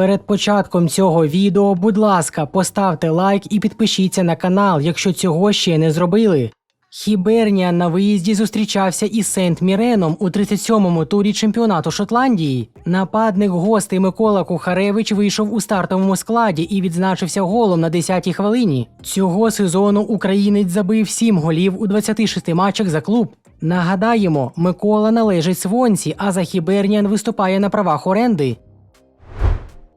Перед початком цього відео, будь ласка, поставте лайк і підпишіться на канал, якщо цього ще не зробили. Хіберніан на виїзді зустрічався із Сент Міреном у 37-му турі чемпіонату Шотландії. Нападник гостей Микола Кухаревич вийшов у стартовому складі і відзначився голом на 10-й хвилині. Цього сезону українець забив 7 голів у 26 матчах за клуб. Нагадаємо, Микола належить Свонці, а за Хіберніан виступає на правах оренди.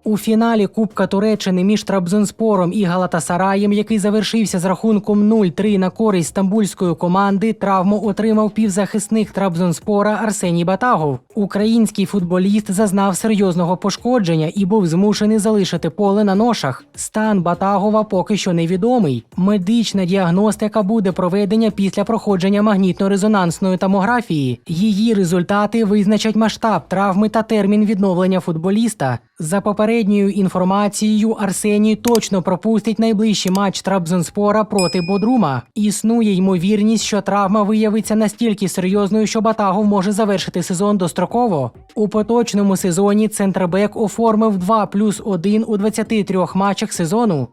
У фіналі Кубка Туреччини між Трабзонспором і Галатасараєм, який завершився з рахунком 0-3 на користь стамбульської команди, травму отримав півзахисник Трабзонспора Арсеній Батагов. Український футболіст зазнав серйозного пошкодження і був змушений залишити поле на ношах. Стан Батагова поки що невідомий. Медична діагностика буде проведена після проходження магнітно-резонансної томографії. Її результати визначать масштаб травми та термін відновлення футболіста. За попередньою інформацією, Арсеній точно пропустить найближчий матч Трабзонспора проти Бодрума. Існує ймовірність, що травма виявиться настільки серйозною, що Батагов може завершити сезон достроково. У поточному сезоні центробек оформив 2 плюс 1 у 23 матчах сезону.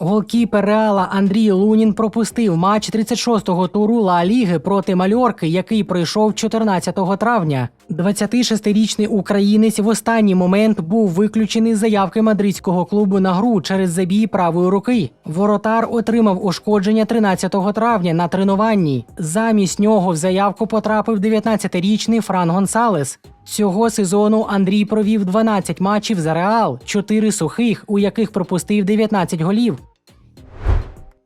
Голкіпер Реала Андрій Лунін пропустив матч 36-го туру Ла Ліги проти Мальорки, який пройшов 14 травня. 26-річний українець в останній момент був виключений з заявки мадридського клубу на гру через забій правої руки. Воротар отримав ушкодження 13 травня на тренуванні. Замість нього в заявку потрапив 19-річний Фран Гонсалес. Цього сезону Андрій провів 12 матчів за Реал, 4 сухих, у яких пропустив 19 голів.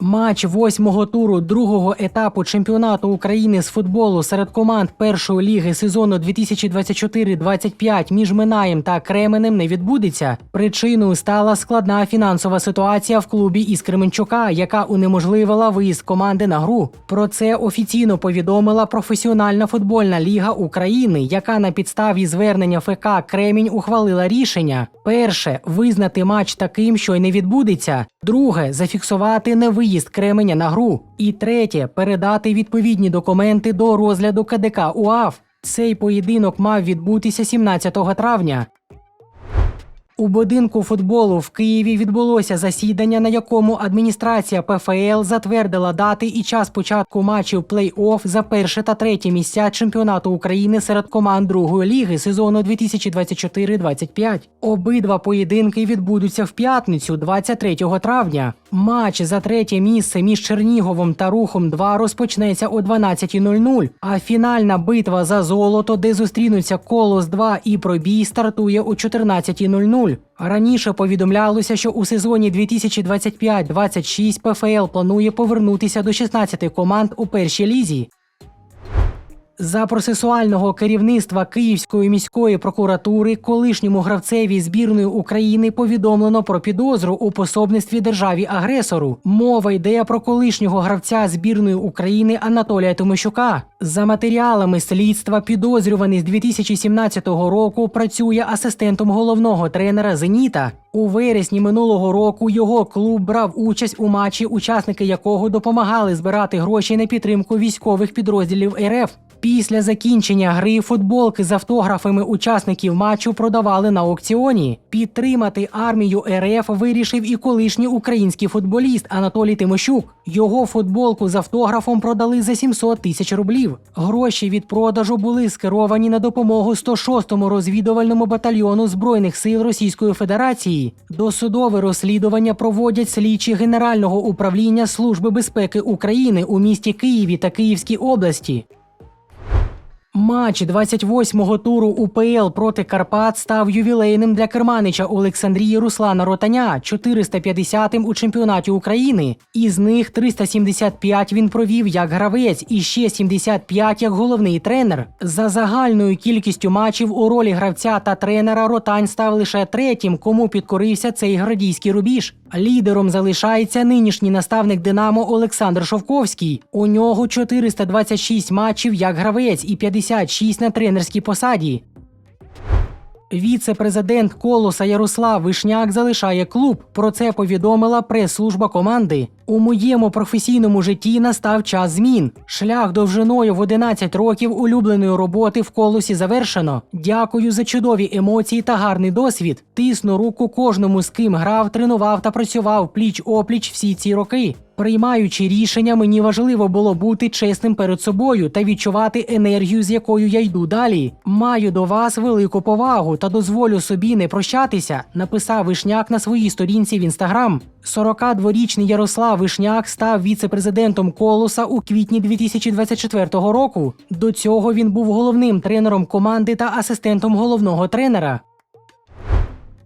Матч восьмого туру другого етапу чемпіонату України з футболу серед команд першої ліги сезону 2024-25 між Минаєм та Кременем не відбудеться. Причиною стала складна фінансова ситуація в клубі із Кременчука, яка унеможливила виїзд команди на гру. Про це офіційно повідомила професіональна футбольна ліга України, яка на підставі звернення ФК Кремінь ухвалила рішення: перше визнати матч таким, що й не відбудеться. Друге зафіксувати невиїзд Кременя на гру. І третє передати відповідні документи до розгляду КДК УАФ. Цей поєдинок мав відбутися 17 травня. У будинку футболу в Києві відбулося засідання, на якому адміністрація ПФЛ затвердила дати і час початку матчів плей-офф за перше та третє місця чемпіонату України серед команд другої ліги сезону 2024-25. Обидва поєдинки відбудуться в п'ятницю, 23 травня. Матч за третє місце між Черніговом та Рухом 2 розпочнеться о 12.00, а фінальна битва за золото, де зустрінуться Колос 2 і Пробій, стартує о 14.00. Раніше повідомлялося, що у сезоні 2025-26 ПФЛ планує повернутися до 16 команд у першій лізі. За процесуального керівництва Київської міської прокуратури колишньому гравцеві збірної України повідомлено про підозру у пособництві державі агресору. Мова йде про колишнього гравця збірної України Анатолія Тимощука. За матеріалами слідства підозрюваний з 2017 року працює асистентом головного тренера Зеніта. У вересні минулого року його клуб брав участь у матчі, учасники якого допомагали збирати гроші на підтримку військових підрозділів РФ. Після закінчення гри футболки з автографами учасників матчу продавали на аукціоні. Підтримати армію РФ вирішив і колишній український футболіст Анатолій Тимощук. Його футболку з автографом продали за 700 тисяч рублів. Гроші від продажу були скеровані на допомогу 106-му розвідувальному батальйону збройних сил Російської Федерації. Досудове розслідування проводять слідчі Генерального управління Служби безпеки України у місті Києві та Київській області. Матч 28-го туру УПЛ проти Карпат став ювілейним для керманича Олександрії Руслана Ротаня, 450-м у чемпіонаті України. Із них 375 він провів як гравець і ще 75 як головний тренер. За загальною кількістю матчів у ролі гравця та тренера Ротань став лише третім, кому підкорився цей градійський рубіж. Лідером залишається нинішній наставник Динамо Олександр Шовковський. У нього 426 матчів як гравець і 56 на тренерській посаді. Віце-президент Колоса Ярослав Вишняк залишає клуб. Про це повідомила прес-служба команди. У моєму професійному житті настав час змін. Шлях довжиною в 11 років улюбленої роботи в колосі завершено. Дякую за чудові емоції та гарний досвід. Тисну руку кожному з ким грав, тренував та працював пліч опліч всі ці роки. Приймаючи рішення, мені важливо було бути чесним перед собою та відчувати енергію, з якою я йду далі. Маю до вас велику повагу та дозволю собі не прощатися, написав Вишняк на своїй сторінці в інстаграм. 42-річний Ярослав Вишняк став віце-президентом Колоса у квітні 2024 року. До цього він був головним тренером команди та асистентом головного тренера.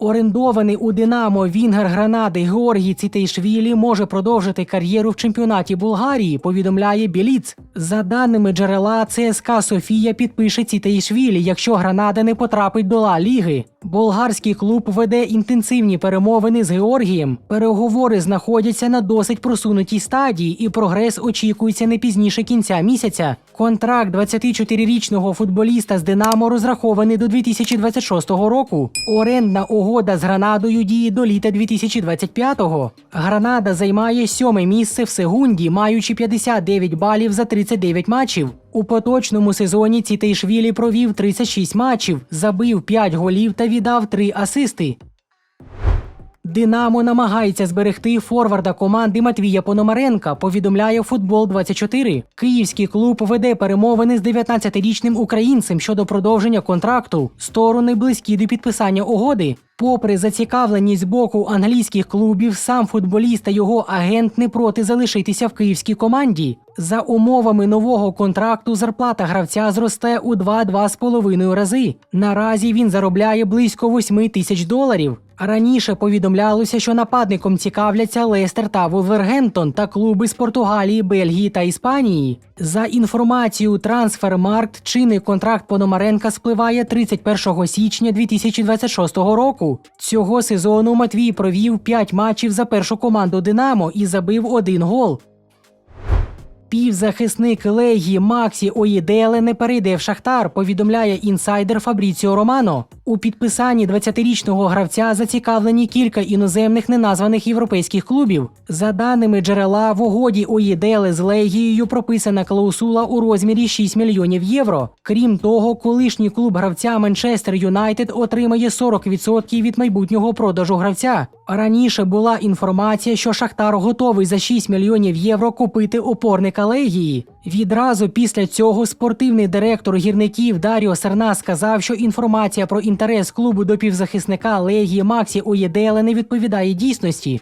Орендований у Динамо Вінгер Гранади Георгій Цітейшвілі може продовжити кар'єру в чемпіонаті Болгарії, повідомляє Біліц. За даними джерела, ЦСКА Софія підпише Цітейшвілі, якщо Гранада не потрапить до Ла Ліги. Болгарський клуб веде інтенсивні перемовини з Георгієм. Переговори знаходяться на досить просунутій стадії, і прогрес очікується не пізніше кінця місяця. Контракт 24-річного футболіста з Динамо розрахований до 2026 року. Орендна угода з Гранадою діє до літа 2025-го. Гранада займає сьоме місце в Сегунді, маючи 59 балів за 39 матчів. У поточному сезоні Цітейшвілі провів 36 матчів, забив 5 голів та віддав 3 асисти. Динамо намагається зберегти форварда команди Матвія Пономаренка, повідомляє Футбол 24 Київський клуб веде перемовини з 19-річним українцем щодо продовження контракту. Сторони близькі до підписання угоди. Попри зацікавленість з боку англійських клубів, сам футболіст та його агент не проти залишитися в київській команді. За умовами нового контракту зарплата гравця зросте у 2-2,5 рази. Наразі він заробляє близько 8 тисяч доларів. Раніше повідомлялося, що нападником цікавляться Лестер та Вулвергемптон та клуби з Португалії, Бельгії та Іспанії. За інформацією Трансфермаркт, чинний контракт Пономаренка спливає 31 січня 2026 року. Цього сезону Матвій провів 5 матчів за першу команду Динамо і забив один гол. Півзахисник Легії Максі Оїделе не перейде в Шахтар, повідомляє інсайдер Фабріціо Романо. У підписанні 20-річного гравця зацікавлені кілька іноземних неназваних європейських клубів. За даними джерела, в угоді Оїделе з Легією прописана клаусула у розмірі 6 мільйонів євро. Крім того, колишній клуб гравця Манчестер Юнайтед отримає 40% від майбутнього продажу гравця. Раніше була інформація, що Шахтар готовий за 6 мільйонів євро купити опорника Легії. Відразу після цього спортивний директор гірників Даріо Серна сказав, що інформація про інтерес клубу до півзахисника Легії Максі Оєделе не відповідає дійсності.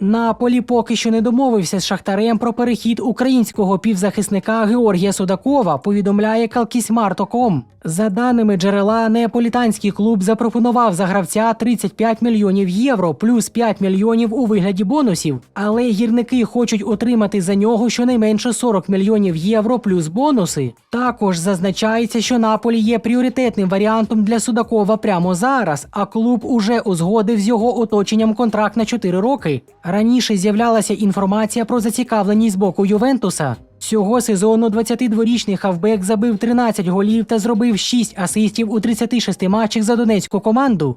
Наполі поки що не домовився з Шахтарем про перехід українського півзахисника Георгія Судакова, повідомляє Калкісмарто.ком. За даними джерела, неаполітанський клуб запропонував за гравця 35 мільйонів євро плюс 5 мільйонів у вигляді бонусів. Але гірники хочуть отримати за нього щонайменше 40 мільйонів євро плюс бонуси. Також зазначається, що Наполі є пріоритетним варіантом для Судакова прямо зараз, а клуб уже узгодив з його оточенням контракт на 4 роки. Раніше з'являлася інформація про зацікавленість з боку Ювентуса. Цього сезону 22-річний хавбек забив 13 голів та зробив 6 асистів у 36 матчах за донецьку команду.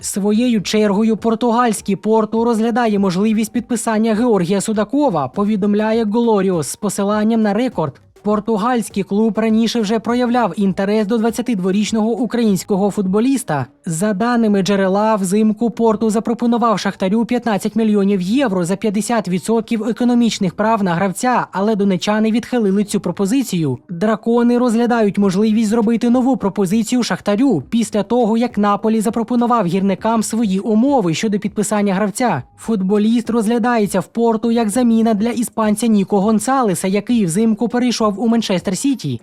Своєю чергою португальський порту розглядає можливість підписання Георгія Судакова, повідомляє Глоріос з посиланням на рекорд. Португальський клуб раніше вже проявляв інтерес до 22-річного українського футболіста. За даними джерела, взимку порту запропонував Шахтарю 15 мільйонів євро за 50% економічних прав на гравця, але донечани відхилили цю пропозицію. Дракони розглядають можливість зробити нову пропозицію Шахтарю після того, як Наполі запропонував гірникам свої умови щодо підписання гравця. Футболіст розглядається в порту як заміна для іспанця Ніко Гонсалеса, який взимку перейшов у Манчестер Сіті.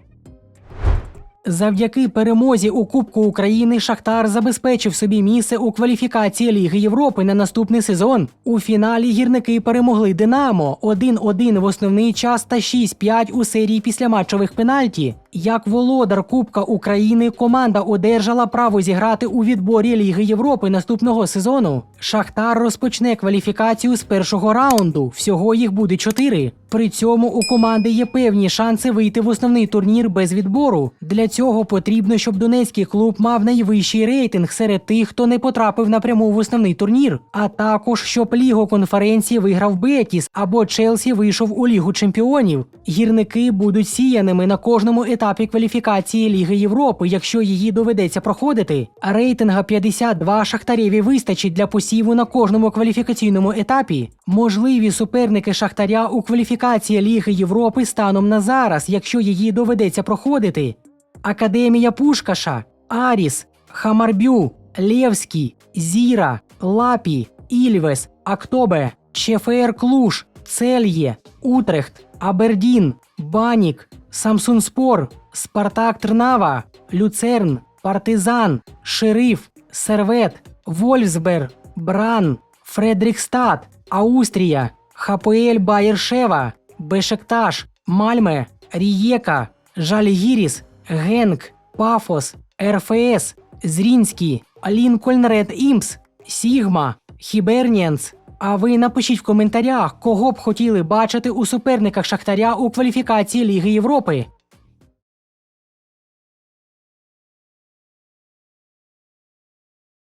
Завдяки перемозі у Кубку України Шахтар забезпечив собі місце у кваліфікації Ліги Європи на наступний сезон. У фіналі гірники перемогли Динамо 1-1 в основний час та 6-5 у серії післяматчових пенальті. Як володар Кубка України команда одержала право зіграти у відборі Ліги Європи наступного сезону. Шахтар розпочне кваліфікацію з першого раунду. Всього їх буде чотири. При цьому у команди є певні шанси вийти в основний турнір без відбору. Для цього потрібно, щоб донецький клуб мав найвищий рейтинг серед тих, хто не потрапив напряму в основний турнір, а також щоб лігу конференції виграв Бетіс або Челсі вийшов у Лігу чемпіонів. Гірники будуть сіяними на кожному етапі кваліфікації Ліги Європи, якщо її доведеться проходити. Рейтинга 52 шахтарєві вистачить для посіву на кожному кваліфікаційному етапі. Можливі суперники Шахтаря у кваліфікації Ліги Європи станом на зараз, якщо її доведеться проходити. Академія Пушкаша, Аріс, Хамарбю, Левський, Зіра, Лапі, Ільвес, Актобе, ЧФР Клуш, Цельє, Утрехт, Абердін, Банік, Самсунспор, Спартак Трнава, Люцерн, Партизан, Шериф, Сервет, Вольфсберг, Бран, Фредрікстад, Аустрія, ХПЛ Байершева, Бешекташ, Мальме, Рієка, Жальгіріс, Генк, Пафос, РФС, Зрінський, Лінкольн Ред Імпс, Сігма, Хіберніанс. А ви напишіть в коментарях, кого б хотіли бачити у суперниках Шахтаря у кваліфікації Ліги Європи.